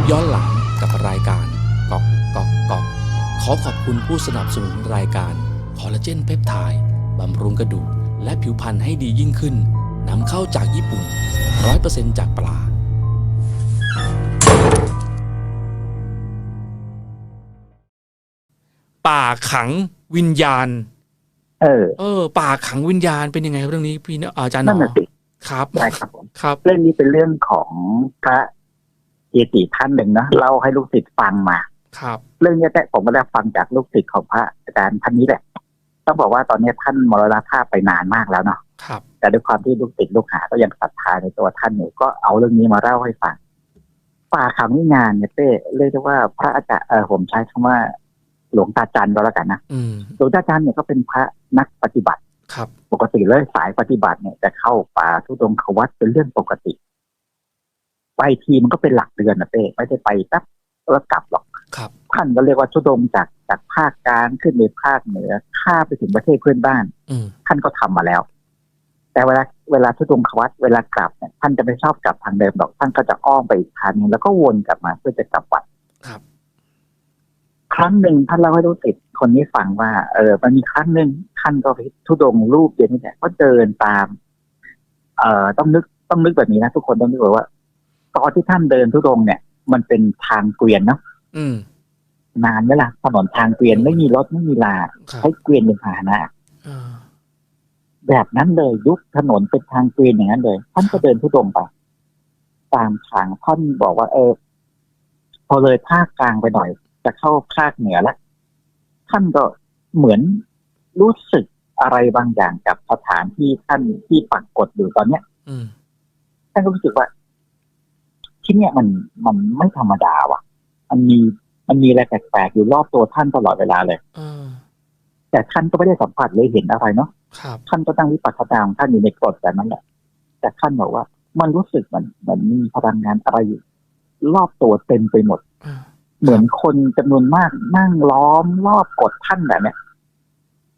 ปย้อนหลังกับรายการกอกกอกกอกขอขอบคุณผู้สนับสนุนรายการคอลลาเจนเพปไทด์บำรุงกระดูกและผิวพรรณให้ดียิ่งขึ้นนำเข้าจากญี่ปุ่น 100%จากปลาป่าขังวิญญาณ เออ เออ ป่าขังวิญญาณเป็นยังไงเรื่องนี้พี่เนอาจารย์หนนั่นอน่ะสิครับได้ครับผมครับ เรื่องนี้เป็นเรื่องของพระ เกจิท่านหนึ่งนะเล่าให้ลูกศิษย์ฟังมา ครับ เรื่องนี้แต่ผมก็ได้ฟังจากลูกศิษย์ของพระอาจารย์ท่านนี้แหละต้องบอกว่าตอนนี้ท่านมรณภาพไปนานมากแล้วเนาะครับ แต่ด้วยความที่ลูกศิษย์ลูกหาก็ยังศรัทธาในตัวท่านอยู่ก็เอาเรื่องนี้มาเล่าให้ฟังป่าขังวิญญาณเนี่ยเต้เรียกได้ว่าพระอาจารย์เออผมใช้คำว่า หลวงตาจันก็แล้วกันนะอืมหลวงตาจันเนี่ยก็เป็นพระนักปฏิบัติ ครับ ปกติเลยสายปฏิบัติเนี่ยจะเข้าป่าทุดงควัดเป็นเรื่องปกติ ไปทีมันก็เป็นหลักเดือนนะเต้ไม่ได้ไปแป๊บแล้วกลับหรอกครับท่านก็เรียกว่าทุดงจากจากภาคกลางขึ้นไปภาคเหนือข้ามไปถึงประเทศเพื่อนบ้านอืมท่านก็ทำมาแล้ว แต่เวลาเวลาทุดงควัดเวลากลับเนี่ยท่านจะไม่ชอบกลับทางเดิมหรอกท่านก็จะอ้อมไปอีกทางนึงแล้วก็วนกลับมาเพื่อจะกลับวัดครับ ครั้งหนึ่งท่านเล่าให้ลูกศิษย์คนนี้ฟังว่า เออมันมีครั้งหนึ่งท่านก็ไปทุดงค์รูปเดียวนี่แหละก็เดินตาม เอ่อต้องนึกต้องนึกแบบนี้นะทุกคนต้องนึกแบบว่า ตอนที่ท่านเดินทุดงค์เนี่ย มันเป็นทางเกวียนเนาะอืมนานไหมล่ะถนนทางเกวียนไม่มีรถไม่มีลาครับใช้เกวียนเป็นพาหนะอ่าแบบนั้นเลยยุคถนนเป็นทางเกวียนอย่างนั้นเลย ท่านก็เดินทุดงค์ไปตามทางท่านบอกว่า เออ พอเลยภาคกลางไปหน่อย จะเข้าภาคเหนือแล้วท่านก็เหมือนรู้สึกอะไรบางอย่างกับสถานที่ท่านที่ปรากฏอยู่ตอนเนี้ยอืมท่านก็รู้สึกว่า ที่เนี่ยมันมันไม่ธรรมดาว่ะ มันมีมันมีอะไรแปลกๆอยู่รอบตัวท่านตลอดเวลาเลยอ่าแต่ท่านก็ไม่ได้สัมผัสเลยเห็นอะไรเนาะครับท่านก็ตั้งวิปัสสนาของท่านอยู่ในกรดแบบนั้นแหละ แต่ท่านบอกว่า มันรู้สึกเหมือนเหมือนมีพลังงานอะไรอยู่รอบตัวเต็มไปหมดอ่าเหมือนคนจำนวนมากนั่งล้อมรอบกดท่านแบบเนี้ย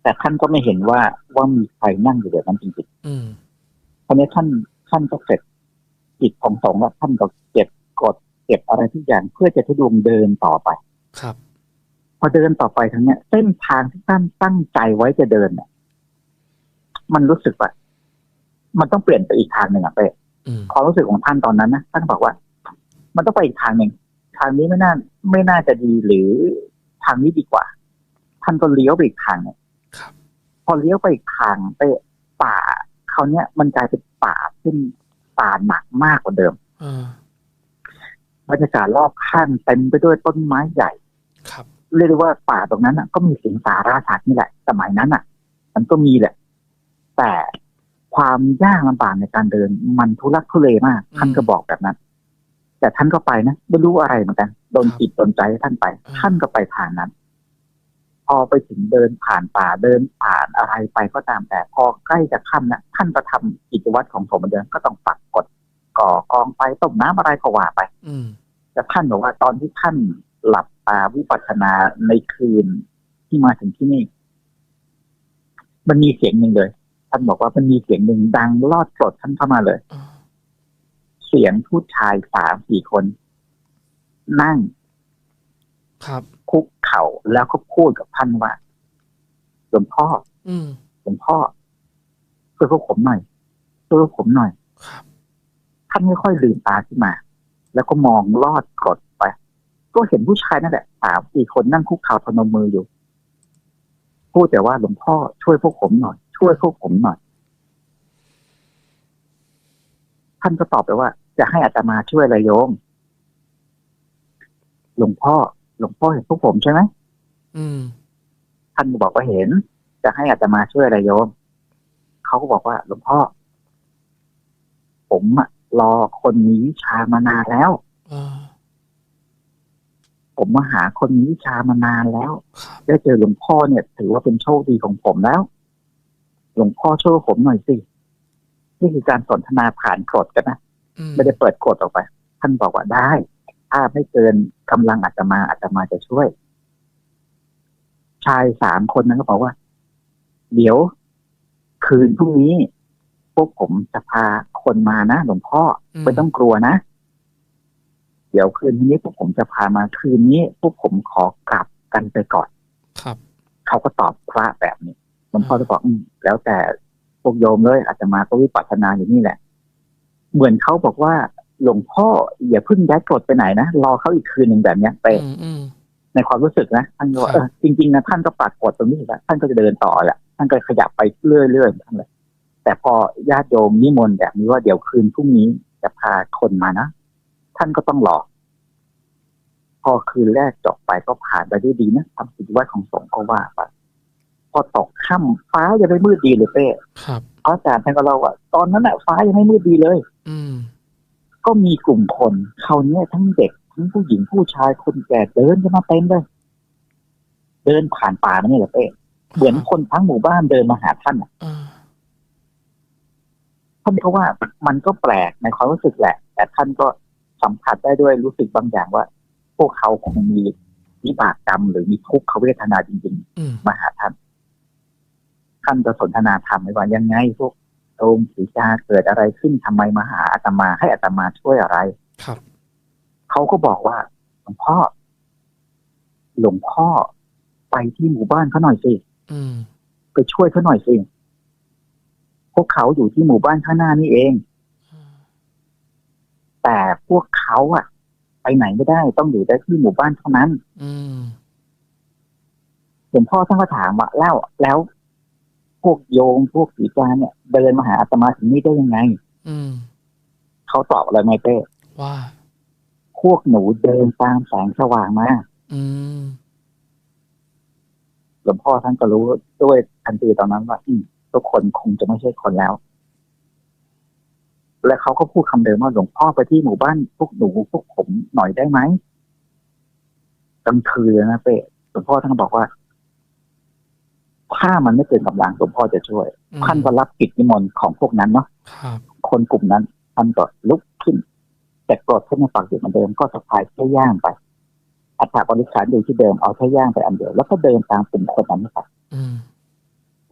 แต่ท่านก็ไม่เห็นว่าว่ามีใครนั่งอยู่แบบนั้นจริงอืมๆตอนนี้ท่านท่านก็เสร็จจิตของสงฆ์แล้วท่านก็ เก็บกดเก็บอะไรทุกอย่างเพื่อจะทุดงเดินต่อไป ครับ พอเดินต่อไปทางเนี้ย เส้นทางที่ท่านตั้งใจไว้จะเดินเนี่ยมันรู้สึกว่ามันต้องเปลี่ยนไปอีกทางหนึ่งอะเป้อืมความรู้สึกของท่านตอนนั้นนะท่านบอกว่า มันต้องไปอีกทางหนึ่งทางนี้ไม่น่า ไม่น่าจะดีหรือทางนี้ดีกว่า ท่านก็เลี้ยวไปอีกทางหนึ่งครับพอเลี้ยวไปอีกทางไปป่าเขาวเนี้ยมันกลายเป็นป่าขึ้นป่าหนักมากกว่าเดิมอ่า บรรยากาศรอบข้างเต็มไปด้วยต้นไม้ใหญ่ ครับ เรียกได้ว่าป่าตรงนั้นน่ะ ก็มีสิงสาราสัตว์นี่แหละ สมัยนั้นอะ มันก็มีแหละ แต่ความยากลำบากในการเดิน มันทุลักทุเลมาก ท่านก็บอกแบบนั้น แต่ท่านก็ไปนะไม่รู้อะไรเหมือนกันโดนจิตโดนใจให้ท่านไป ท่านก็ไปทางนั้น พอไปถึงเดินผ่านป่าเดินผ่านอะไรไปก็ตามแต่พอใกล้จะค่ำนะท่านก็ทำกิจวัตรของผมเหมือนเดิมก็ต้องปักกดก่อกองไฟต้มน้ำอะไรก็ว่าไป อืม แต่ท่านบอกว่าตอนที่ท่านหลับตาวิปัสสนาในคืนที่มาถึงที่นี่ มันมีเสียงหนึ่งเลย ท่านบอกว่ามันมีเสียงหนึ่งดังลอดกรดท่านเข้ามาเลยอ่าเสียงผู้ชายสามสี่คน นั่ง ครับ คุกเข่าแล้วก็พูดกับท่านว่าหลวงพ่ออืมหลวงพ่อช่วยพวกผมหน่อยช่วยพวกผมหน่อยครับท่านค่อยๆลืมตาขึ้นมา แล้วก็มองลอดกรดไป ก็เห็นผู้ชายนั่นแหละสามสี่คนนั่งคุกเข่าพนมมืออยู่ พูดแต่ว่าหลวงพ่อช่วยพวกผมหน่อย ช่วยพวกผมหน่อย ท่านก็ตอบไปว่า จะให้อาตมาช่วยอะไรโยมหลวงพ่อ หลวงพ่อเห็นพวกผมใช่ไหมอืม ท่านก็บอกว่าเห็น จะให้อาตมาช่วยอะไรโยมเขาก็บอกว่า หลวงพ่อ ผมอะ รอคนมีวิชามานานแล้วอ่าผมมาหาคนมีวิชามานานแล้วครับได้เจอหลวงพ่อเนี่ย ถือว่าเป็นโชคดีของผมแล้ว หลวงพ่อช่วยผมหน่อยสินี่คือการสนทนาผ่านกฎกันนะอืมไม่ได้เปิดกฎออกไป ท่านบอกว่าได้ ถ้าไม่เกินกำลังอาตมาอาตมาจะช่วย ชายสามคนนั้นก็บอกว่า เดี๋ยว คืนพรุ่งนี้ พวกผมจะพาคนมานะหลวงพ่ออืมไม่ต้องกลัวนะ เดี๋ยวคืนนี้พวกผมจะพามาคืนนี้พวกผมขอกลับกันไปก่อน ครับ เขาก็ตอบพระแบบนี้หลวงพ่อจะบอกอืมแล้วแต่พวกโยมเลยอาจจะมาก็วิปัสสนาอยู่นี่แหละ เหมือนเขาบอกว่า หลวงพ่ออย่าเพิ่งย้ายกรดไปไหนนะรอเขาอีกคืนหนึ่งแบบเนี้ยไปอืมอืมในความรู้สึกนะท่านก็ว่าครัเอบอจริงๆนะท่านก็ปัดกดตรงนี้แล้วท่านก็จะเดินต่อแหละท่านก็ขยับไปเรื่อยๆท่านเลย แต่พอญาติโยมนิมนต์แบบนี้ว่าเดี๋ยวคืนพรุ่งนี้จะพาคนมานะ ท่านก็ต้องรอพอคืนแรกจบไปก็ผ่านไปด้วยดีนะทำกิจวัตรของสงฆ์ก็ว่าไปพอตกค่ำฟ้ายังไม่มืดดีเลยเป้ครับพระอาจารย์ท่านก็เล่าว่าตอนนั้นน่ะฟ้ายังไม่มืดดีเลย อืมก็มีกลุ่มคนเขาวเนี้ยทั้งเด็กทั้งผู้หญิงผู้ชายคนแก่เดินกันมาเต็มเลย เดินผ่านป่ามานี่แหละเป้เหมือนคนทั้งหมู่บ้านเดินมาหาท่านน่ะอ่า ท่านก็ว่ามันก็แปลกในความรู้สึกแหละ แต่ท่านก็สัมผัสได้ด้วยรู้สึกบางอย่างว่า พวกเขาคงมีวิบากกรรมหรือมีทุกขเวทนาจริงอืมๆมาหาท่านท่านจะสนทนาธรรมไม่ว่ายังไงพวกโยมศีจาเกิดอะไรขึ้นทำไมมาหาอาตมาให้อาตมาช่วยอะไร ครับเขาก็บอกว่าหลวงพ่อ หลวงพ่อไปที่หมู่บ้านเขาหน่อยสิอืมไปช่วยเขาหน่อยสิ พวกเขาอยู่ที่หมู่บ้านข้างหน้านี่เอง แต่พวกเขาอะไปไหนไม่ได้ต้องอยู่ได้ที่หมู่บ้านเท่านั้น อืมหลวงพ่อท่านก็ถามว่าแล้วแล้ว พวกโยมพวกสีจานเนี่ย เดินมาหาอาตมาถึงนี่ได้ยังไง อืมเขาตอบอะไรไหมเป้ว่า พวกหนูเดินตามแสงสว่างมาอืมหลวงพ่อท่านก็รู้ด้วยทันทีตอนนั้นว่าอืม ทุกคนคงจะไม่ใช่คนแล้ว และเขาก็พูดคำเดิมว่าหลวงพ่อไปที่หมู่บ้านพวกหนูพวกผมหน่อยได้ไหมกลางคืนเลยนะเป้หลวงพ่อท่านก็บอกว่าถ้ามันไม่เกินกำลังหลวงพ่อจะช่วยอืมท่านก็รับกิจนิมนต์ของพวกนั้นเนาะครับคนกลุ่มนั้นท่านก็ลุกขึ้น แต่กรดท่านยังฝักอยู่เหมือนเดิมก็สะพายแค่ย่างไปอัฐบริขารอยู่ที่เดิมเอาแค่ย่างไปอันเดียวแล้วก็เดินตามกลุ่มคนนั้นไปอืม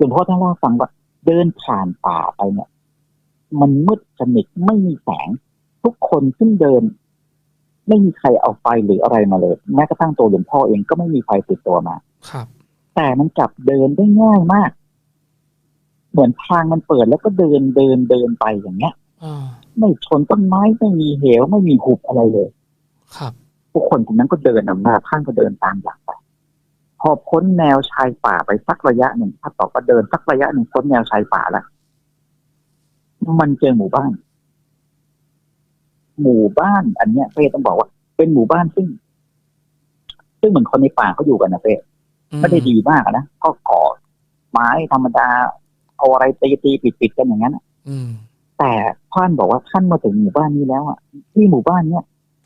หลวงพ่อท่านเล่าให้ฟังว่าเดินผ่านป่าไปเนี่ย มันมืดสนิทไม่มีแสง ทุกคนซึ่งเดิน ไม่มีใครเอาไฟหรืออะไรมาเลย แม้กระทั่งตัวหลวงพ่อเองก็ไม่มีไฟติดตัวมา ครับ แต่มันกลับเดินได้ง่ายมาก เหมือนทางมันเปิดแล้วก็เดินเดินเดินไปอย่างเงี้ยอ่าไม่ชนต้นไม้ไม่มีเหวไม่มีหุบอะไรเลย ครับ ผู้คนกลุ่มนั้นก็เดินนำหน้าท่านก็เดินตามหลังไป พอพ้นแนวชายป่าไปสักระยะหนึ่งถ้าต่อก็เดินสักระยะหนึ่งพ้นแนวชายป่าแล้วมันเจอหมู่บ้าน หมู่บ้าน อันเนี้ยเป้ต้องบอกว่า เป็นหมู่บ้านซึ่ง ซึ่งเหมือนคนในป่าเขาอยู่กันนะเป้อืไม่ได้ดีมากอะนะก็ก่อไม้ธรรมดาเอาอะไรตีตีปิดปิดๆกันอย่างนั้นอะอืมแต่ท่านบอกว่าท่านมาถึงหมู่บ้านนี้แล้วอะที่หมู่บ้านเนี้ย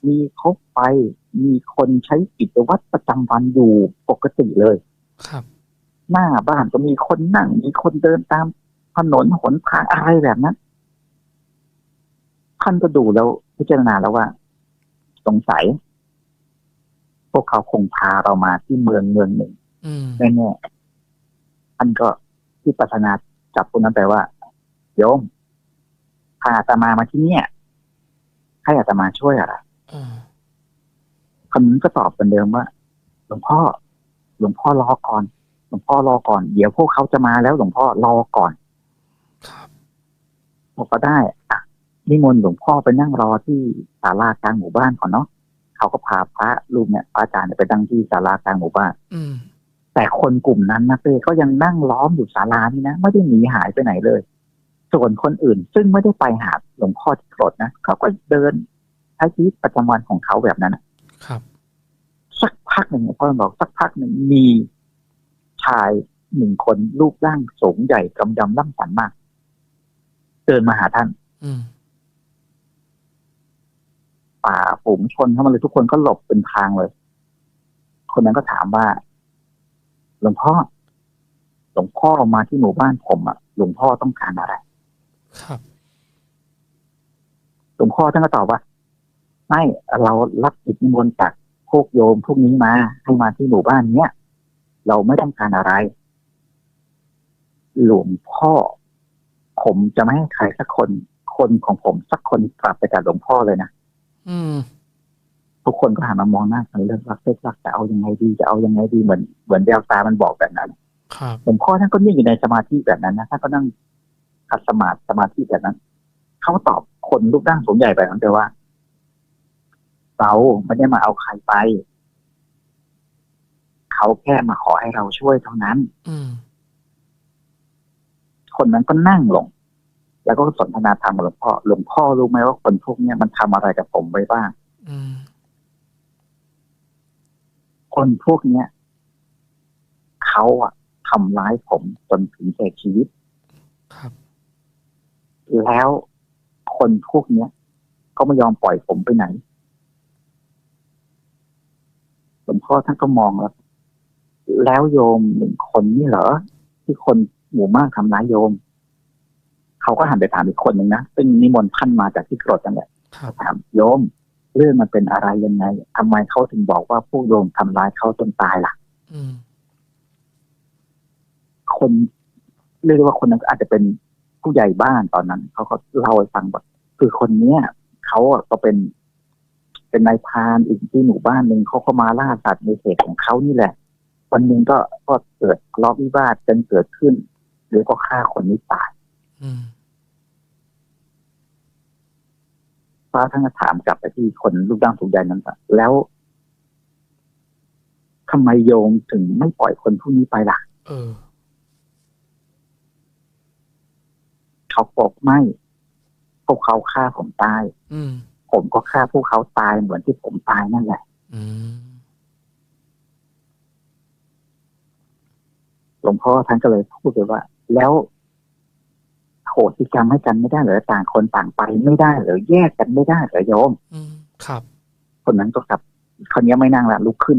มีคบไฟมีคนใช้กิจวัตรประจำวันอยู่ปกติเลย ครับ หน้าบ้านก็มีคนนั่ง มีคนเดินตามถนนหนทางอะไรแบบนั้นท่านก็ดูแล้วพิจารณาแล้วว่า สงสัย พวกเขาคงพาเรามาที่เมืองเมืองหนึ่งอืมแน่ๆท่านก็ที่ปัฒนาจับคนนั้นไปว่า โยมพาอาตมามาที่เนี่ย ให้อาตมาช่วยอะไรอ่า คนนั้นก็ตอบเหมือนเดิมว่าหลวงพ่อ หลวงพ่อรอก่อน หลวงพ่อรอก่อน เดี๋ยวพวกเขาจะมาแล้วหลวงพ่อรอก่อนครับบอกก็ได้อะนิมนต์หลวงพ่อไปนั่งรอที่ศาลากลางหมู่บ้านก่อนเนาะเขาก็พาพระรูปเนี่ยพระอาจารย์เนี่ยไปตั้งที่ศาลากลางหมู่บ้านอืมแต่คนกลุ่มนั้นนะเป้ก็ยังนั่งล้อมอยู่ศาลานี่นะไม่ได้หนีหายไปไหนเลย ส่วนคนอื่นซึ่งไม่ได้ไปหาหลวงพ่อที่โกรธนะเขาก็เดินใช้ชีวิตประจำวันของเขาแบบนั้นน่ะครับ สักพักหนึ่งพ่อบอกสักพักหนึ่งมีชายหนึ่งคนรูปร่างสูงใหญ่กำยำล่ำสันมาก เดินมาหาท่านอืมป่าฝูงชนเข้ามาเลยทุกคนก็หลบเป็นทางเลย คนนั้นก็ถามว่าหลวงพ่อหลวงพ่อมาที่หมู่บ้านผมอะหลวงพ่อต้องการอะไร ครับหลวงพ่อท่านก็ตอบว่า ไม่เรารับกิจนิมนต์จากพวกโยมพวกนี้มาให้มาที่หมู่บ้านเนี้ยเราไม่ต้องการอะไร หลวงพ่อ ผมจะไม่ให้ใครสักคน คนของผมสักคนกลับไปกับหลวงพ่อเลยนะอืมทุกคนก็หันมามองหน้ากันเลิกรักเลิกรักจะเอายังไงดีจะเอายังไงดีเหมือนเหมือนแววตามันบอกแบบนั้นครับหลวงพ่อท่านก็นิ่งอยู่ในสมาธิแบบนั้นนะท่านก็นั่งขัดสมาธิสมาธิแบบนั้นเขาตอบคนรูปร่างสูงใหญ่ไปนั่นแต่ว่า เราไม่ได้มาเอาใครไป เขาแค่มาขอให้เราช่วยเท่านั้นอืมคนนั้นก็นั่งลง แล้วก็สนทนาธรรมกับหลวงพ่อหลวงพ่อรู้ไหมว่าคนพวกเนี้ยมันทำอะไรกับผมไว้บ้างอืมคนพวกเนี้ยเขาอะทำร้ายผมจนถึงแก่ชีวิตครับ แล้วคนพวกเนี้ยก็ไม่ยอมปล่อยผมไปไหน หลวง พ่อท่านก็มองแล้ว แล้วโยมหนึ่งคนนี่เหรอ ที่คนหมู่มากทำร้ายโยม เขาก็หันไปถามอีกคนหนึ่งนะซึ่งนิมนต์ท่านมาจากที่โกรธนั่นแหละครับถามโยมเรื่องมันเป็นอะไรยังไงทำไมเขาถึงบอกว่าพวกโยมทำร้ายเขาจนตายล่ะอืมคนเรียกได้ว่าคนนั้นอาจจะเป็นผู้ใหญ่บ้านตอนนั้นเขาก็เล่าให้ฟังว่าคือคนเนี้ยเขาอะก็เป็น เป็นนายพรานอีกที่หมู่บ้านหนึ่งเขาก็มาล่าสัตว์ในเขตของเขานี่แหละ วันหนึ่งก็ก็เกิดทะเลาะวิวาทกันเกิดขึ้น หรือก็ฆ่าคนนี้ตายอืมพระท่านก็ถามกลับไปที่คนรูปร่างสูงใหญ่นั้นว่าแล้วทำไมโยมถึงไม่ปล่อยคนพวกนี้ไปล่ะ เออ เขาบอกไม่พวกเขาฆ่าผมตาย อืม ผมก็ฆ่าพวกเขาตายเหมือนที่ผมตายนั่นแหละอืมหลวงพ่อท่านก็เลยพูดเลยว่า แล้วโหสิกรรมให้กันไม่ได้เหรอต่างคนต่างไปไม่ได้เหรอแยกกันไม่ได้เหรอโยมอืมครับ คนนั้นก็กลับคนนี้ไม่นั่งละลุกขึ้น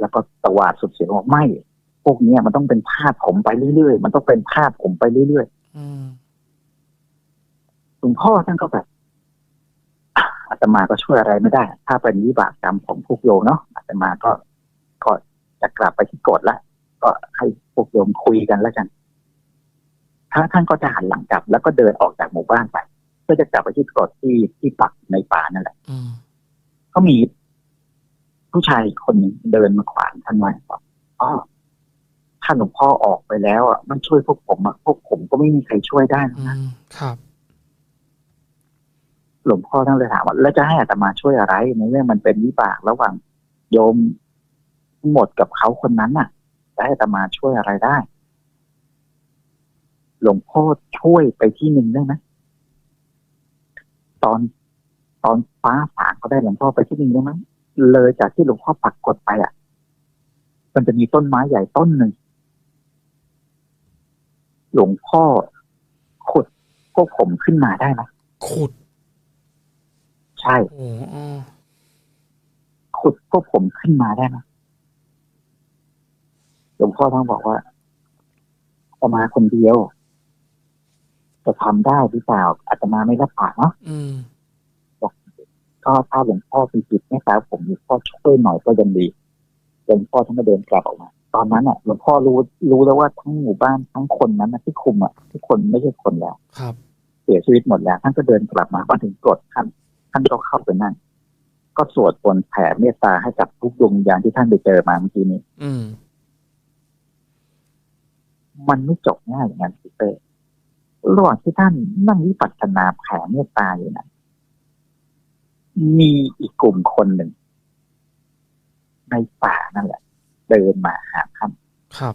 แล้วก็ตวาดสุดเสียงบอกไม่พวกเนี้ยมันต้องเป็นภาพผมไปเรื่อยๆมันต้องเป็นภาพผมไปเรื่อยอืมๆหลวงพ่อท่านก็แบบ อะอาตมาก็ช่วยอะไรไม่ได้ ถ้าเป็นวิบากกรรมของพวกโยมเนาะอาตมาก็ก็จะกลับไปที่โกฎละก็ให้พวกโยมคุยกันแล้วกันถ้าท่านก็จะหันหลังกลับ แล้วก็เดินออกจากหมู่บ้านไปเพื่อจะกลับไปที่โกฎที่ที่ปักในป่านั่นแหละอืมก็มีผู้ชายคนหนึ่งเดินมาขวางท่านไว้บอกอ๋อถ้าหลวงพ่อออกไปแล้วอะมันช่วยพวกผมอะพวกผมก็ไม่มีใครช่วยได้หรอกอืนะมครับ หลวงพ่อท่านเลยถามว่าแล้วจะให้อาตมาช่วยอะไร ในเรื่องมันเป็นวิบากระหว่างโยมหมดกับเขาคนนั้นน่ะจะให้อาตมาช่วยอะไรได้ หลวงพ่อช่วยไปที่หนึ่งได้ไหมตอนตอนฟ้าฝางก็ได้หลวงพ่อไปที่หนึ่งได้ไหมเลยจากที่หลวงพ่อปักกดไปอะ มันจะมีต้นไม้ใหญ่ต้นหนึ่งหลวงพ่อขุดพวกผมขึ้นมาได้ไหมขุด ช่โอ้อ๋อขุดพวกผมขึ้นมาได้ไหมหลวงพ่อท่านบอกว่าอาตมาคนเดียว จะทำได้หรือเปล่าอาตมาไม่รับปากเนาะอืมก็ถ้าหลวงพ่อมีจิตเมตตาผมหลวงพ่อช่วยหน่อยก็ยังดีหลวงพ่อท่านก็เดินกลับออกมา ตอนนั้นอะหลวงพ่อรู้รู้แล้วว่าทั้งหมู่บ้านทั้งคนนั้นนะที่คุมอะทุกคนไม่ใช่คนแล้วครับ เสียชีวิตหมดแล้วท่านก็เดินกลับมามาถึงกรดท่าน ท่านก็เข้าไปนั่ง ก็สวดบนต์แผ่เมตตาให้กับทุกดวงวิญญาณที่ท่านไปเจอมาเมื่อกี้นี้ อืม มันไม่จบง่ายอย่างนั้นพี่เป้ระหว่างที่ท่านนั่งวิปัสสนาแผ่เมตตาอยู่นั้นมีอีกกลุ่มคนหนึ่ง ในป่านั่นแหละ เดินมาหาท่านครับ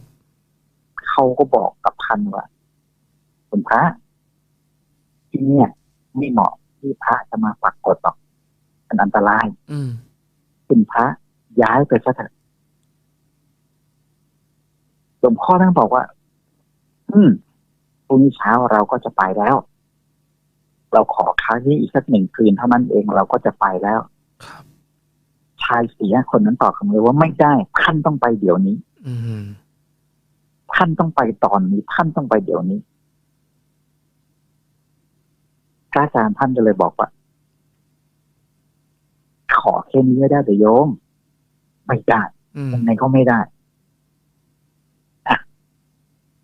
เขาก็บอกกับท่านว่าคุณพระที่เนี่ยไม่เหมาะ ที่พระจะมาปักกดหรอกมันอันตรายอืมคุณพระย้ายไปซะเถอะหลวงพ่อท่านบอกว่า อืมพรุ่งนี้เช้าเราก็จะไปแล้ว เราขอค้างนี้อีกสักหนึ่งคืนเท่านั้นเองเราก็จะไปแล้วครับชายเสียคนนั้นตอบคำเลยว่าไม่ได้ท่านต้องไปเดี๋ยวนี้อืมท่านต้องไปตอนนี้ท่านต้องไปเดี๋ยวนี้ พระอาจารย์ท่านก็เลยบอกว่า ขอแค่นี้ไม่ได้เดี๋ยวโยม ไม่ได้อืมยังไงก็ไม่ได้อะ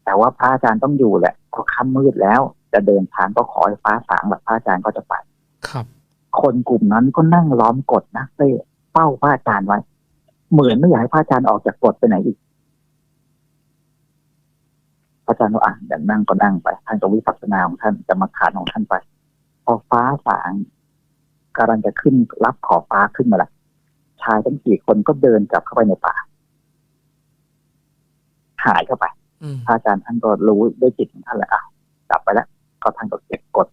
แต่ว่าพระอาจารย์ต้องอยู่แหละเพราะค่ำมืดแล้ว จะเดินทางก็ขอให้ฟ้าสางแบบพระอาจารย์ก็จะไป ครับ คนกลุ่มนั้นก็นั่งล้อมกดนะเป้เป้าพระอาจารย์ไว้ เหมือนไม่อยากให้พระอาจารย์ออกจากกฎไปไหนอีกพระอาจารย์ก็อะเดี๋ยวนั่งก็นั่งไปท่านก็วิปัสสนาของท่านจะมาขานของท่านไป พอฟ้าสางกำลังจะขึ้นรับขอบฟ้าขึ้นมาละชายทั้งสี่คนก็เดินกลับเข้าไปในป่า หายเข้าไปอืมพระอาจารย์ท่านก็รู้ด้วยจิตของท่านแหละอะกลับไปแล้วก็ท่านก็เก็บกด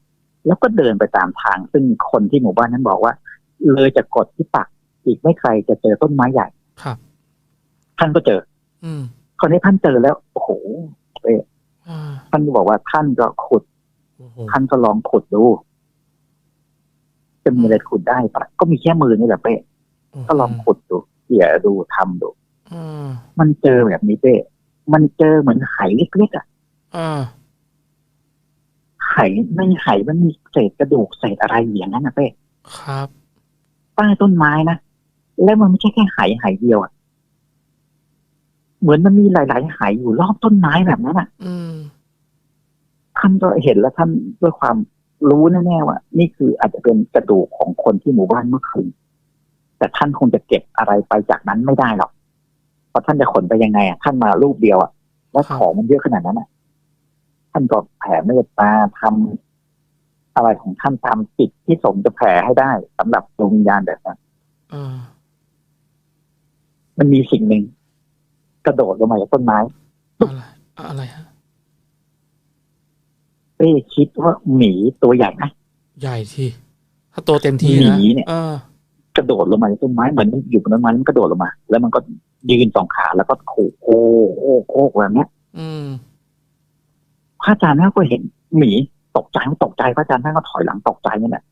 แล้วก็เดินไปตามทาง ซึ่งคนที่หมู่บ้านนั้นบอกว่า เลยจากกดที่ปัก อีกไม่ไกลจะเจอต้นไม้ใหญ่ครับท่านก็เจอ อืมคราวนี้ท่านเจอแล้วโอ้โหเอ้ยอ่าท่านก็บอกว่าท่านก็ขุดโอ้โหท่านก็ลองขุดดู จะมีอะไรขุดได้ปะก็มีแค่มือนี่แหละเป้ก็ลองขุดดูเขี่ยดูทำดูอ่ามันเจอแบบนี้เป้มันเจอเหมือนไหเล็กๆอะอ่าไหไม่ไหมันมีเศษกระดูกเศษอะไรอยู่อย่างนั้นนะเป้ครับใต้ต้นไม้นะแล้วมันไม่ใช่แค่ไหไหเดียวอะเหมือนมันมีหลาย ๆ ไหอยู่รอบต้นไม้แบบนั้นอะอืมท่านก็เห็นแล้วท่านด้วยความ รู้แน่ๆว่า นี่คืออาจจะเป็นกระดูกของคนที่หมู่บ้านเมื่อคืนแต่ท่านคงจะเก็บอะไรไปจากนั้นไม่ได้หรอก เพราะท่านจะขนไปยังไงอะท่านมารูปเดียวอะแล้วครับของมันเยอะขนาดนั้นอะ ท่านก็แผ่เมตตาทำอะไรของท่านตามจิตที่สมจะแผ่ให้ได้สำหรับดวงวิญญาณแบบนั้นอ่ามันมีสิ่งหนึ่งกระโดดลงมาจากต้นไม้อะไรอะไรฮะเป้คิดว่าหมีตัวใหญ่นะใหญ่ที่ถ้าโตเต็มที่หนะมีเนี่ยเออกระโดดลงมาจากต้นไม้เหมือนมันอยู่บนต้นไม้แล้วมันกระโดดลงมา แล้วมันก็ยืนสองขาแล้วก็ขู่โอ้โอ้โอ้แบบเนี้ยอืมพระอาจารย์ท่านก็เห็นหมีตกใจมันตกใจพระอาจารย์ท่านก็ถอยหลังตกใจนี่แหละ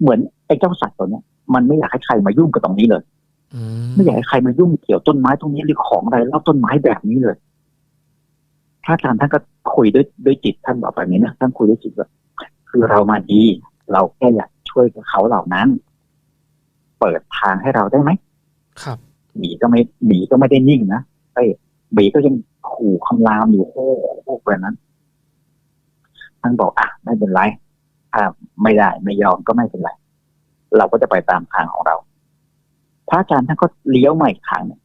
เหมือนไอ้เจ้าสัตว์ตัวเนี้ยมันไม่อยากให้ใครมายุ่งกับตรงนี้เลยอืมไม่อยากให้ใครมายุ่งเกี่ยวต้นไม้ตรงนี้หรือของอะไรรอบต้นไม้แบบนี้เลยพระอาจารย์ท่านก็คุยด้วยด้วยจิตท่านบอกแบบนี้นะท่านคุยด้วยจิตว่าคือเรามาดี เราแค่อยากช่วยกับเขาเหล่านั้น เปิดทางให้เราได้ไหมครับหมีก็ไม่หมีก็ไม่ได้นิ่งนะไอ้ยหมีก็ยังขู่คำรามอยู่โอ้โหแบบนั้นท่านบอกอะไม่เป็นไรถ้าไม่ได้ไม่ยอมก็ไม่เป็นไร เราก็จะไปตามทางของเรา พระอาจารย์ท่านก็เลี้ยวมาอีกทางหนึ่ง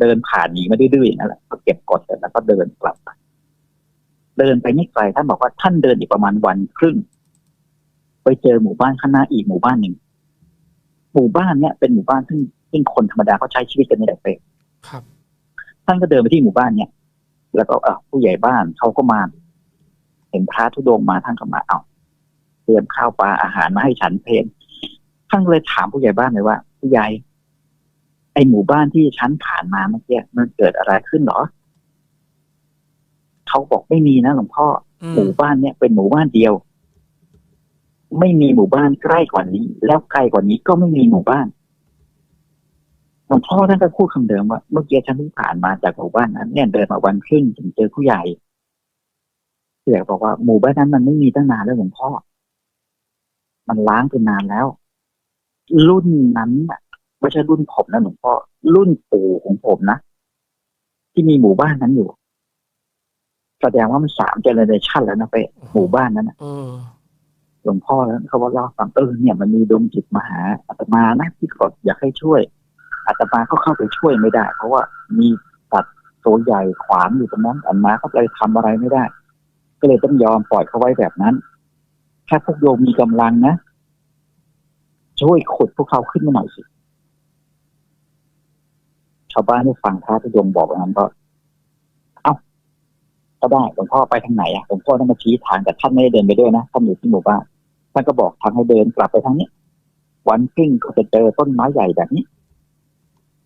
เดินผ่านหนีมาดื้อๆอย่างนั้นแหละก็เก็บกดเสร็จแล้วก็เดินกลับไป เดินไปไม่ไกลท่านบอกว่าท่านเดินอีกประมาณวันครึ่ง ไปเจอหมู่บ้านข้างหน้าอีกหมู่บ้านหนึ่งหมู่บ้านเนี่ยเป็นหมู่บ้านซึ่งซึ่งคนธรรมดาเขาใช้ชีวิตกันไม่ได้ไปครับ ท่านก็เดินไปที่หมู่บ้านเนี่ย แล้วก็เออผู้ใหญ่บ้านเขาก็มา เห็นพระธุดงค์มาท่านก็มาเอาเตรียมข้าวปลาอาหารมาให้ฉันเพลท่านก็เลยถามผู้ใหญ่บ้านเลยว่า ผู้ใหญ่ไอหมู่บ้านที่ฉันผ่านมาเมื่อกี้มันเกิดอะไรขึ้นเหรอ เขาบอกไม่มีนะหลวงพ่ออืหมู่มบ้านเนี่ยเป็นหมู่บ้านเดียว ไม่มีหมู่บ้านใกล้กว่านี้ แล้วไกลกว่านี้ก็ไม่มีหมู่บ้านหลวงพ่อท่านก็พูดคำเดิมว่าเมื่อกี้ฉันเพิ่งผ่านมาจากหมู่บ้านนั้น เนี่ยเดินมาวันครึ่งถึงเจอผู้ใหญ่ผู้ใหญ่บอกว่าหมู่บ้านนั้นมันไม่มีตั้งนานแล้วหลวงพ่อ มันล้างไปนานแล้ว รุ่นนั้นน่ะไม่ใช่รุ่นผมนะหลวงพ่อรุ่นปู่ของผมนะที่มีหมู่บ้านนั้นอยู่ แสดงว่ามันสามเจเนอเรชันแล้วนะไปหมู่บ้านนั้นน่ะเออหลวงพ่อแล้วเขาว่าเล่าให้ฟังเออเนี่ยมันมีดวงจิตมาหาอาตมานะที่กดอยากให้ช่วยอาตมาก็เข้าไปช่วยไม่ได้ เพราะว่ามีสัตว์ตัวใหญ่ขวางอยู่ตรงนั้นอาตมาก็เลยทำอะไรไม่ได้ ก็เลยต้องยอมปล่อยเขาไว้แบบนั้นแค่พวกโยมมีกำลังนะช่วยขุดพวกเขาขึ้นมาหน่อยสิชาวบ้านที่ฟังพระทุดงค์บอกอย่างนั้นก็เอ้า ก็ได้หลวงพ่อไปทางไหนอะหลวงพ่อต้องมาชี้ทางแต่ท่านไม่ได้เดินไปด้วยนะท่านอยู่ที่หมู่บ้านท่านก็บอกทางให้เดินกลับไปทางนี้ วันครึ่งก็จะเจอต้นไม้ใหญ่แบบนี้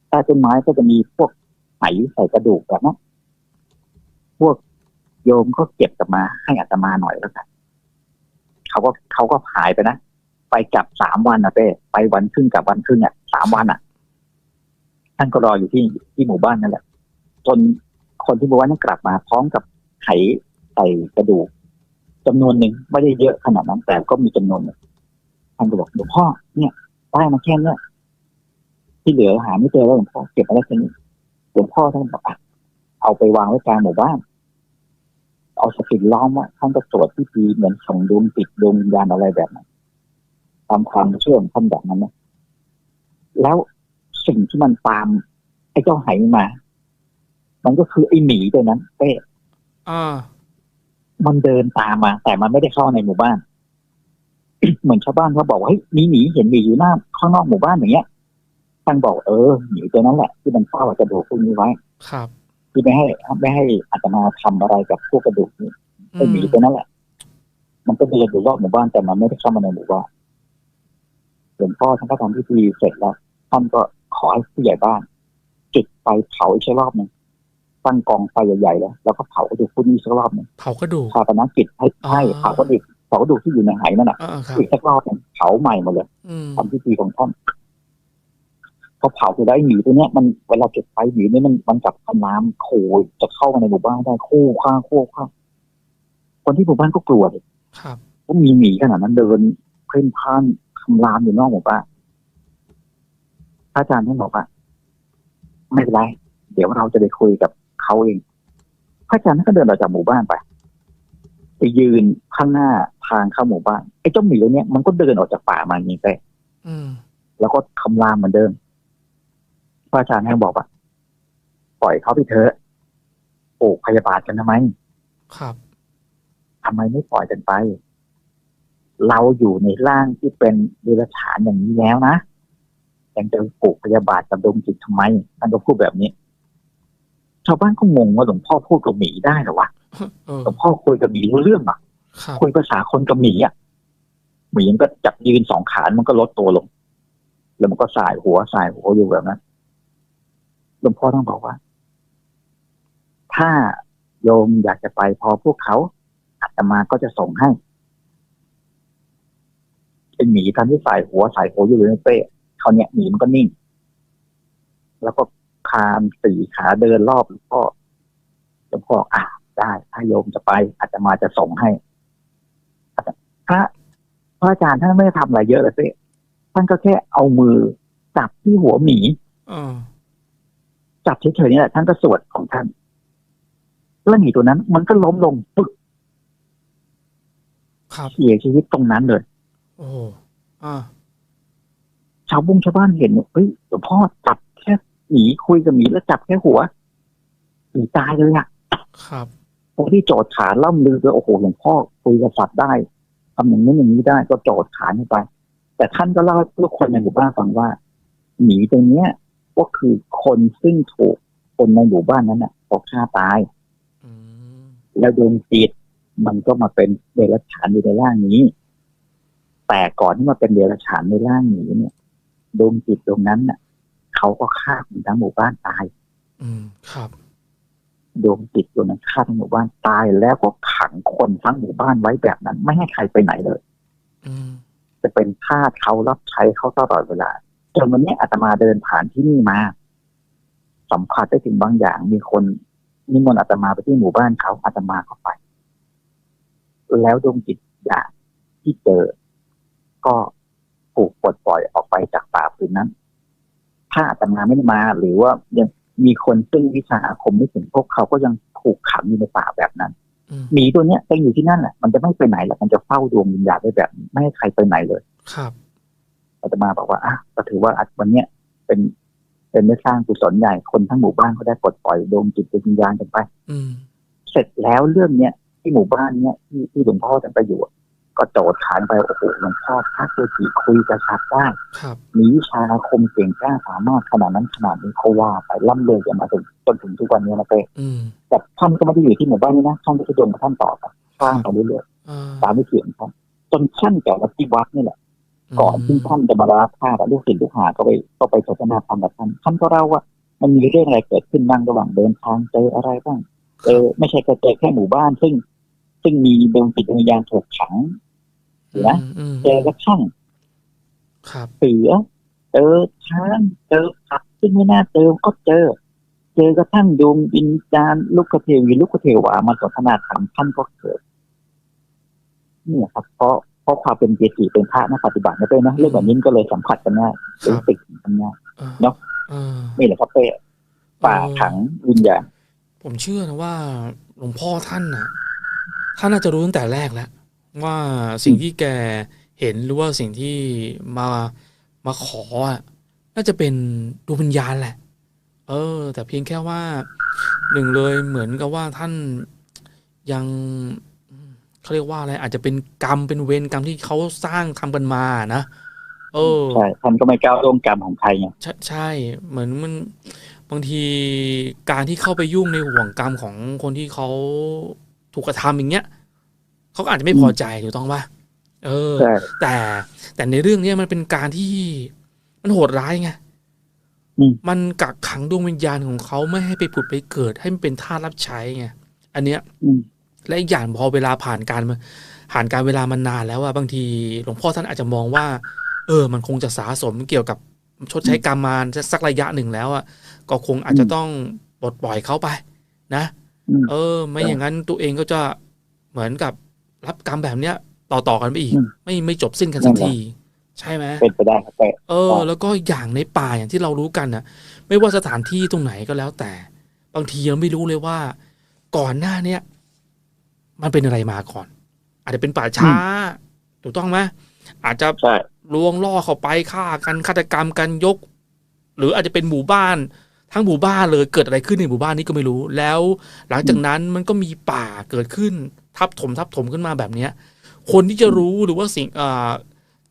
ใต้ต้นไม้ก็จะมีพวกไหใส่กระดูกแบบนั้นพวกโยมก็เก็บกลับมาให้อาตมาหน่อยแล้วกันเขาก็เขาก็หายไปนะไปกลับสามวันนะเป้ไปวันครึ่งกับวันครึ่งอะสามวันอะท่านก็รออยู่ที่ที่หมู่บ้านนั่นแหละจนคนที่หมู่บ้านนั้นกลับมาพร้อมกับ ไหใส่กระดูกจำนวนหนึ่งไม่ได้เยอะขนาดนั้น แต่ก็มีจำนวนท่านก็บอกหลวงพ่อเนี่ยได้มาแค่เนี้ยที่เหลือหาไม่เจอแล้วหลวงพ่อเก็บมาได้แค่นี้หลวงพ่อท่านบอกอะเอาไปวางไว้กลางหมู่บ้านเอาสปิดล้อมว่าท่านก็สวดพิธีเหมือนส่งดวงจิตดวงวิญญาณอะไรแบบนั้นตามความเชื่อของท่านแบบนั้นนะแล้วสิ่งที่มันตามไอ้เจ้าไหมา มันก็คือไอ้หมีตัวนั้นเป้ อ่า มันเดินตามมา แต่มันไม่ได้เข้าในหมู่บ้าน เหมือนชาวบ้านเขาบอกว่าเฮ้ยมีหมีเห็นหมีอยู่หน้าข้างนอกหมู่บ้านอย่างเงี้ยท่านบอกเออหมีตัวนั้นแหละที่มันเฝ้ากระดูกพวกนี้ไว้ ครับที่ไม่ให้ไม่ให้อาตมาทำอะไรกับพวกกระดูกนี้ไอ้หมีตัวนั้นแหละ มันก็เดินอยู่รอบหมู่บ้านแต่มันไม่ได้เข้ามาในหมู่บ้านหลวงพ่อท่านก็ทำพิธีเสร็จแล้วท่านก็ขอให้ผู้ใหญ่บ้าน จุดไฟเผาอีกสักรอบหนึ่ง ตั้งกองไฟใหญ่ๆแล้วแล้วก็เผากระดูกพวกนี้อีกสักรอบหนึ่งเผากระดูกชาปนกิจให้ให้อ่าเผากระดูกเผากระดูกที่อยู่ในไหนั่นน่ะอ่าครับอีกสักรอบหนึ่งเผาใหม่หมดเลยอืมทำพิธีของท่านพอเผาไปได้วไอ้หมีตัวเนี้ยมันเวลาจุดไฟหมีเนี่ยมันมันกลับทำน้ำโขยจะเข้ามาในหมู่บ้านได้คู่ข้างคู่ข้างคนที่หมู่บ้านก็กลัวเลยครับว่ามีหมีขนาดนั้นเดินเพ่นพ่านคำรามอยู่นอกหมู่บ้านพระอาจารย์ท่านบอกว่าไม่เป็นไร เดี๋ยวเราจะไปคุยกับ เขาเองพระอาจารย์ท่านก็เดินออกจากหมู่บ้านไป ไปยืนข้างหน้าทางเข้าหมู่บ้านไอ้เจ้าหมีตัวเนี้ยมันก็เดินออกจากป่ามาอย่างนี้ไปอืมแล้วก็คำรามเหมือนเดิมพระอาจารย์ท่านบอกว่าปล่อยเขาไปเถอะปลูกพยาบาทกันทำไม ครับทำไมไม่ปล่อยกันไป เราอยู่ในร่างที่เป็นเดรัจฉานอย่างนี้แล้วนะยังจะปลูกพยาบาทกับดวงจิตทำไมท่านก็พูดแบบนี้ ชาวบ้านก็งงว่าหลวงพ่อพูดกับหมีได้เหรอวะเออหลวงพ่อคุยกับหมีรู้เรื่องเหรอครับคุยภาษาคนกับหมีอะหมีมันก็จับยืนสองขามันก็ลดตัวลง แล้วมันก็สายหัวสายหัวอยู่แบบนั้นหลวงพ่อต้องบอกว่า ถ้าโยมอยากจะไปพอพวกเขาอาตมาก็จะส่งให้เป็นหมีตอนที่สายหัวสายหัวอยู่ในเป้เขาวเนี่ยหมีมันก็นิ่ง แล้วก็ คลานสี่ขาเดินรอบหลวงพ่อหลวงพ่ออะได้ถ้าโยมจะไป อาตมาจะส่งให้พระพระอาจารย์ท่านไม่ได้ทำอะไรเยอะเลยเป้ท่านก็แค่เอามือจับที่หัวหมีเออจับเฉยๆนี่แหละท่านก็สวดของท่านแล้วหมีตัวนั้น มันก็ล้มลงปึ๊กครับเสียชีวิตตรงนั้นเลย โอ้อ่าชาวบุ้งชาวบ้านเห็นเฮ้ยหลวงพ่อจับแค่ หมีคุยกับหมีแล้วจับแค่หัวหมีตายเลยอะครับคนที่โจดขาล่ำลือเลยโอ้โหหลวงพ่อคุยกับสัตว์ได้ทำอย่างนี้นอย่างนี้ได้ก็โจดขานี่ไป แต่ท่านก็เล่าให้ทุกคนในหมู่บ้านฟังว่า หมีตัวเนี้ย ก็คือคนซึ่งถูกคนในหมู่บ้านนั้นน่ะตกฆ่าตายอืมแล้วดวงจิตมันก็มาเป็นเดรัจฉานอยู่ในร่างนี้ แต่ก่อนที่มาเป็นเดรัจฉานในร่างนี้เนี่ยดวงจิตตรงนั้นน่ะ เขาก็ฆ่าคนทั้งหมู่บ้านตาย อืมครับดวงจิตตัวนั้นฆ่าทั้งหมู่บ้านตายแล้วก็ขังคนทั้งหมู่บ้านไว้แบบนั้น ไม่ให้ใครไปไหนเลย อืมจะเป็นทาสเขารับใช้เขาตลอดเวลาจนวันนี้อาตมาเดินผ่านที่นี่มา สัมผัสได้ถึงบางอย่าง มีคนนิมนต์อาตมาไปที่หมู่บ้านเขาอาตมาก็ไป แล้วดวงจิตอย่างที่เจอ ก็ถูกปลดปล่อยออกไปจากป่าพื้นนั้น ถ้าอาตมาไม่ได้มา หรือว่ายังมีคนซึ่งวิชาอาคมไม่ถึงพวกเขาก็ยังถูกขังอยู่ในป่าแบบนั้นอืมหมีตัวเนี้ยยังอยู่ที่นั่นแหละมันจะไม่ไปไหนหรอกมันจะเฝ้าดวงวิญญาณไว้แบบนี้ไม่ให้ใครไปไหนเลย ครับอาตมาบอกว่าอะก็ถือว่าวันเนี้ยเป็นเป็นได้สร้างกุศลใหญ่คนทั้งหมู่บ้านก็ได้ปลดปล่อยดวงจิตวิญญาณกันไปอืมเสร็จแล้วเรื่องเนี้ยที่หมู่บ้านเนี้ยที่ที่หลวงพ่อจะไปอยู่อะ ก็โจทย์ขานไปโอ้โหหลวงพ่อพระเกจิคุยกับชัดได้ครับมีวิชาอาคมเก่งกล้าสามารถขนาดนั้นขนาดนี้เขาว่าไปล่ำเลยกันมาจนจนถึงทุกวันนี้นะเป้อืมแต่ท่านก็ไม่ได้อยู่ที่หมู่บ้านนี้นะท่านก็จะโดนกับท่านต่อไปสร้างไปเรื่อยอ่าๆตามวิถีของท่านจนท่านแก่วัดที่วัดนี่แหละก่อนที่ท่านจะมารับผ้าลูกศิษย์ลูกหาก็ไปก็ไปสนทนาธรรมกับท่านท่านก็เล่าว่ามันมีเรื่องอะไรเกิดขึ้นบ้างระหว่างเดินทางเจออะไรบ้างเจอไม่ใช่แค่เจอแค่หมู่บ้านซึ่ง ซึ่งมีดวงจิตวิญญาณถูกขัง อืมนะอืมเจอกระทั่งครับเสือเจอช้างเจอสัตว์ซึ่งไม่น่าเจอก็เจอ เจอกระทั่งดวงวิญญาณลูกเทวีลูกเทวามาสนทนาธรรมท่านก็เกิดเนี่ยครับ เพราะเพราะความเป็นเจติเป็นพระนักปฏิบัตินะเป้นะเรื่องแบบนี้ก็เลยสัมผัสกันง่ายครัรู้บสึกกันง่ายอ่าเนอะอ่านี่แหละครับเป้ป่าขังวิญญาณผมเชื่อนะว่าหลวงพ่อท่านน่ะท่านน่าจะรู้ตั้งแต่แรกแล้ว ว่าสิ่งที่แกเห็นหรือว่าสิ่งที่มามาขออะน่าจะเป็นดวงวิญญาณแหละ เออ แต่เพียงแค่ว่าหนึ่งเลยเหมือนกับว่าท่านยังอืมเขาเรียกว่าอะไร อาจจะเป็นกรรมเป็นเวรกรรมที่เขาสร้างทำกันมานะเออใช่ท่านก็ไม่ก้าวล่วงกรรมของใครไงใช่ใช่ เหมือนมันบางทีการที่เข้าไปยุ่งในห่วงกรรมของคนที่เขาถูกกระทำอย่างเงี้ย เขาก็อาจจะไม่พอใจถูกต้องปะเออใช่แต่แต่ในเรื่องเนี้ยมันเป็นการที่มันโหดร้ายไงอืมมันกักขังดวงวิญญาณของเขาไม่ให้ไปผุดไปเกิด ให้มันเป็นท่าสรับใช้ไงอันเนี้ยอืมและอีกอย่างพอเวลาผ่านการมาผ่านการเวลามันนานแล้วอะบางทีหลวงพ่อท่านอาจจะมองว่า เออ มันคงจะสะสมเกี่ยวกับชดใช้กรรมมาสักระยะหนึ่งแล้วอะก็คงอาจจะต้องปลดปล่อยเขาไป นะอืมเออ ไม่อย่างนั้นตัวเองก็จะเหมือนกับ รับกรรมแบบเนี้ย ต่อต่อๆกันไปอีกอืมไม่ไม่จบสิ้นกันสักนั่นแหละที ใช่ไหมเป็นไปได้ครับแต่เออ แล้วก็อย่างในป่าอย่างที่เรารู้กันน่ะไม่ว่าสถานที่ตรงไหนก็แล้วแต่ บางทีเราไม่รู้เลยว่า ก่อนหน้าเนี้ยมันเป็นอะไรมาก่อน อาจจะเป็นป่าช้า ถูกต้องไหมอาจจะใช่ลวงล่อเข้าไปฆ่ากันฆาตกรรมกันยก หรืออาจจะเป็นหมู่บ้าน ทั้งหมู่บ้านเลยเกิดอะไรขึ้นในหมู่บ้านนี้ก็ไม่รู้ แล้ว หลังจากนั้นมันก็มีป่าเกิดขึ้น ทับถมทับถมขึ้นมาแบบเนี้ย คนที่จะรู้หรือว่าสิ่งเอ่อ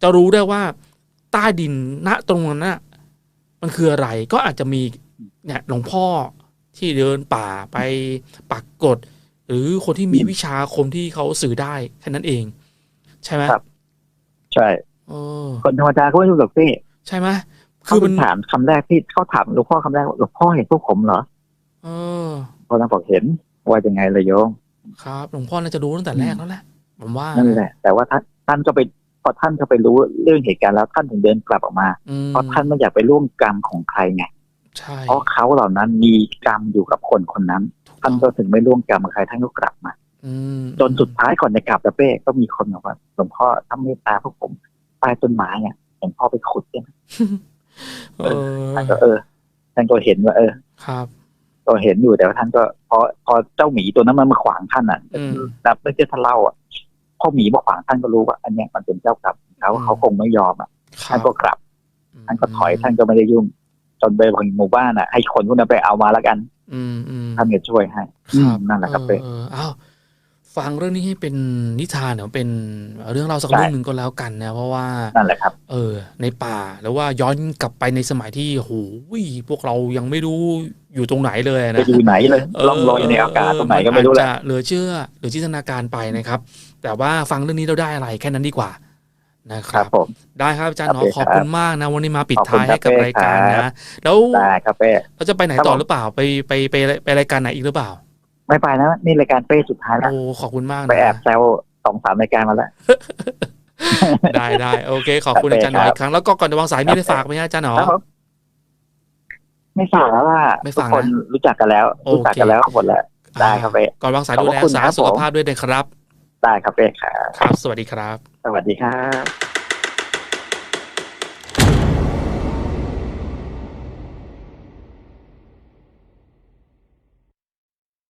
จะรู้ได้ว่าใต้ดินณตรงนั้นน่ะมันคืออะไรก็อาจจะมีเนี่ยหลวงพ่อที่เดินป่าไปปักกฎหรือคนที่มีวิชาอาคมที่เขาสื่อได้แค่นั้นเอง ใช่ไหมครับ ใช่เออคนธรรมดาก็ไม่รู้หรอกพี่ใช่ไหมคืเขาอมันถามคำแรกที่เขาถามหลวงพ่อคำแรกว่าหลวงพ่อเห็นพวกผมเหรอเออพอท่านบอกเห็นว่ายังไงเลยโยม ครับหลวงพ่อน่าจะรู้ตั้งแต่แรกแล้วแหละผมว่านั่นแหละ แต่ว่าท่านท่านก็ไปพอท่านก็ไปรู้เรื่องเหตุการณ์แล้วท่านถึงเดินกลับออกมาอืมเพราะท่านไม่อยากไปร่วมกรรมของใครไงใช่เพราะเขาเหล่านั้นมีกรรมอยู่กับคนคนนั้นถูกท่านต้ก็องถึงไม่ร่วมกรรมกับใครท่านก็กลับมาอืมจนสุดท้ายก่อนจะกลับนะเป้ก็มีคนบอกว่าหลวงพ่อถ้าเมตตาพวกผมใต้ต้นไม้เนี่ยหลวงพ่อไปขุดเนี่ยเออท่านก็เออท่านก็เห็นว่า เออ ครับ ก็เห็นอยู่แต่ว่าท่านก็พอพอเจ้าหมีตัวนั้นมันมาขวางท่านอะอืมนับเมื่อกี้ท่านเล่าอะพอหมีมาขวางท่านก็รู้ว่า อันเนี้ยมันเป็นเจ้ากรรมของเขาอืมเขาคงไม่ยอมอะครัท่านบก็กลับท่านก็ถอยท่านก็ไม่ได้ยุ่ง จนไปถึงหมู่บ้านอะ ให้คนพวกนั้นไปเอามาแล้วกัน อืมอืมท่านก็ช่วยให้ครัอืบมนั่นแหละครับเอเป้อเอออ้าว ฟังเรื่องนี้ให้เป็นนิทานเดี๋ยวเป็นเรื่องเล่าสักใช่เรื่องหนึ่งก็แล้วกันนะ เพราะว่านั่นแหละครับ เออ ในป่าหรือว่าย้อนกลับไปในสมัยที่โหยพวกเรายังไม่รู้อยู่ตรงไหนเลยไปนะอยู่ไหนเลยล่องลอยอยู่ในอากาศตรงไหนก็ไม่รู้นแหอาละจจะเหลือเชื่อหรือจินตนาการไปนะครับ แต่ว่าฟังเรื่องนี้เราได้อะไรแค่นั้นดีกว่านะคครัรับบผมได้ครับอาจารย์หนอโอเคขอบคุณมากนะ วันนี้มาปิดขอบคุณท้ายให้กับครับรายการครันะบแล้วได้ครับเป้เราจะไปไหนครับต่อผมหรือเปล่าไปไปไปไปไปรายการไหนอีกหรือเปล่า ไม่ไปนะนี่รายการเป้สุดท้ายแล้วโอ้ขอบคุณมากไปนะแอบแซวสองสามรายการมาแล้วได้ได้โอเค ขอบคุณครับอาจารย์หนอครับอีกครั้งแล้วก็ก่อนจะวางสายมีอะไรฝากไหมฮะอาจารย์หนอครับผมไม่ฝากแล้วล่ะไม่ทุฝากกนะคนรู้จักกันแล้วโอเครู้จักกันแล้วหมดแล้วได้ครับเป้ก่อนวางสายขอบดูพระแลคุณสาครับสุขผมภาพด้วยนะครับ ได้ครับเป้ครับครับสวัสดีครับ สวัสดีครับ